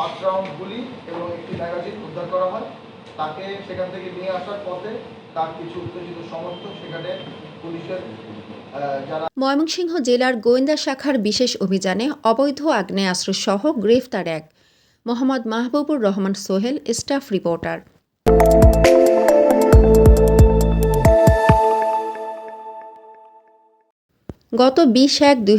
পাঁচ রাউন্ড গুলি এবং একটি ম্যাগাজিন উদ্ধার করা হয়। তাকে সেখান থেকে নিয়ে আসার পথে তার কিছু উত্তেজিত সমর্থক সেখানে পুলিশের ময়মনসিংহ জেলার গোয়েন্দা শাখার বিশেষ অভিযানে অবৈধ আগ্নেয়াস্ত্র সহ গ্রেফতার এক। Mohammad Mahbubur Rahman Sohel, staff reporter. গত বিশ এক দুই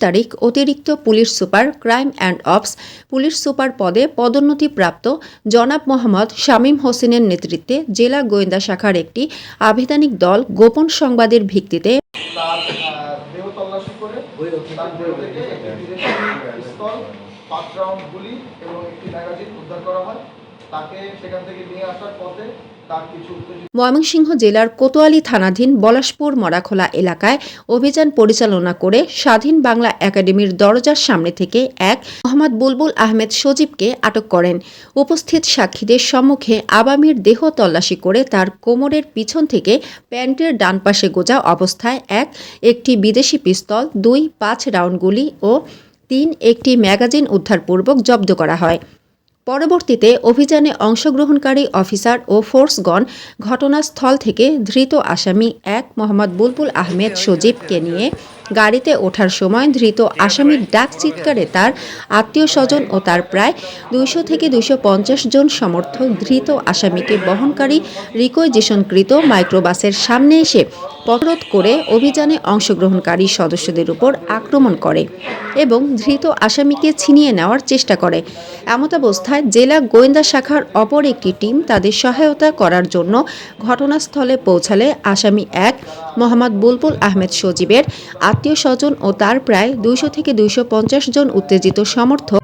তারিখ অতিরিক্ত police super crime and ops police super পদে পদোন্নতিপ্রাপ্ত জনাব মোহাম্মদ শামীম হোসেনের নেতৃত্বে জেলা গোয়েন্দা শাখার একটি আবেদনিক দল গোপন সংবাদের ভিত্তিতে পাঁচ রাউন্ড গুলি এবং একটি ম্যাগাজিন উদ্ধার করা হয়। তাকে সেখান থেকে নিয়ে আসার পথে ময়মনসিংহ জেলার কোতোয়ালি থানাধীন বলাসপুর মরাখোলা এলাকায় অভিযান পরিচালনা করে স্বাধীন বাংলা একাডেমির দরজার সামনে থেকে এক মোহাম্মদ বুলবুল আহমেদ সজীবকে আটক করেন। উপস্থিত সাক্ষীদের সম্মুখে আবামির দেহ তল্লাশি করে তার কোমরের পিছন থেকে প্যান্টের ডান পাশে গোজা অবস্থায় এক, একটি বিদেশি পিস্তল, দুই, পাঁচ রাউন্ড গুলি ও তিন, একটি ম্যাগাজিন উদ্ধারপূর্বক জব্দ করা হয়। পরবর্তীতে অভিযানে অংশগ্রহণকারী অফিসার ও ফোর্সগণ ঘটনাস্থল থেকে ধৃত আসামি এক মোহাম্মদ বুলবুল আহমেদ সজীবকে নিয়ে গাড়িতে ওঠার সময় ধৃত আসামির ডাক চিৎকারে তার আত্মীয় স্বজন ও তার প্রায় দুইশো থেকে দুইশো পঞ্চাশ জন সমর্থক ধৃত আসামিকে বহনকারী রিকোয়েজেশনকৃত মাইক্রোবাসের সামনে এসে পথরোধ করে অভিযানে অংশগ্রহণকারী সদস্যদের উপর আক্রমণ করে এবং ধৃত আসামিকে ছিনিয়ে নেওয়ার চেষ্টা করে। এমতাবস্থায় জেলা গোয়েন্দা শাখার অপর একটি টিম তাদের সহায়তা করার জন্য ঘটনাস্থলে পৌঁছালে আসামি এক, মোহাম্মদ বুলবুল আহমেদ সজীবের আত্মীয় স্বজন ও তার প্রায় দুইশো থেকে দুইশো পঞ্চাশ জন উত্তেজিত সমর্থক